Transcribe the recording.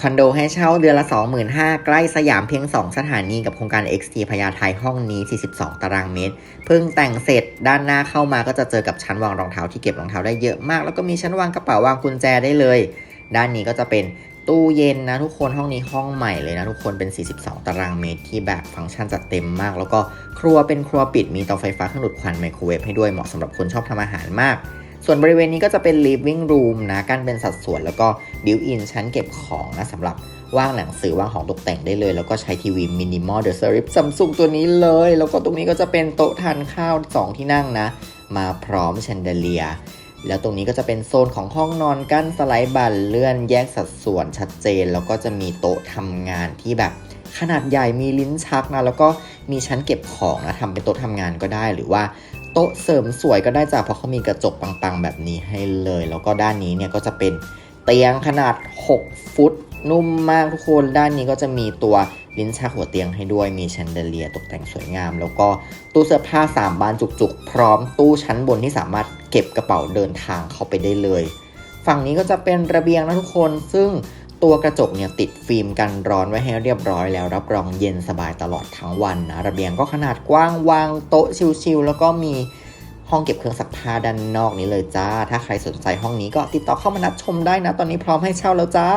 คอนโดให้เช่าเดือนละ 25,000ใกล้สยามเพียง 2 สถานีกับโครงการ XT พญาไทห้องนี้ 42 ตารางเมตร เพิ่งแต่งเสร็จด้านหน้าเข้ามาก็จะเจอกับชั้นวางรองเท้าที่เก็บรองเท้าได้เยอะมาก แล้วก็มีชั้นวางกระเป๋าวางกุญแจได้เลย ด้านนี้ก็จะเป็นตู้เย็นนะทุกคนห้องนี้ห้องใหม่เลยนะทุกคนเป็น 42 ตารางเมตรที่แบบฟังก์ชันจัดเต็มมาก แล้วก็ครัวเป็นครัวปิดมีเตาไฟฟ้าเครื่องดูดควันไมโครเวฟให้ด้วยเหมาะสำหรับคนชอบทำอาหารมาก ส่วนบริเวณนี้ก็จะเป็น living room นะกั้นเป็นสัดส่วนแล้วก็ built in ชั้นเก็บของนะสำหรับว่างหนังสือว่างของตกแต่งได้เลย แล้วก็ใช้ทีวี minimal the serif Samsung ตัวนี้เลย แล้วก็ตรงนี้ก็จะเป็นโต๊ะทานข้าว 2 ที่นั่งนะ มาพร้อมแชนเดเลีย แล้วตรงนี้ก็จะเป็นโซนของห้องนอนกั้นสไลด์บันเลื่อนแยกสัดส่วนชัดเจน แล้วก็จะมีโต๊ะทำงานที่แบบขนาดใหญ่มีลิ้นชักนะแล้วก็มีชั้นเก็บของนะทำเป็นโต๊ะทำงานก็ได้ หรือว่า ต๊ะเสริมสวยก็ได้จ้ะเพราะเขามีกระจกปังๆ แบบนี้ให้เลย แล้วก็ด้านนี้เนี่ยก็จะเป็นเตียงขนาด 6 ฟุต นุ่มมากทุกคนด้านนี้ก็จะมีตัวลิ้นชักหัวเตียงให้ด้วยมีแชนเดเลียตกแต่งสวยงาม แล้วก็ตู้เสื้อผ้า 3 บานจุกๆ พร้อมตู้ชั้นบนที่สามารถเก็บกระเป๋าเดินทางเข้าไปได้เลย ฝั่งนี้ก็จะเป็นระเบียงนะทุกคนซึ่ง ตัวกระจกเนี่ยติดฟิล์มกันร้อนไว้ให้เรียบร้อยแล้ว รับรองเย็นสบายตลอดทั้งวันนะระเบียงก็ขนาดกว้างวางโต๊ะชิลๆแล้วก็มีห้องเก็บเครื่องซักผ้าด้านนอกนี้เลยจ้า ถ้าใครสนใจห้องนี้ก็ติดต่อเข้ามานัดชมได้นะ ตอนนี้พร้อมให้เช่าแล้วจ้า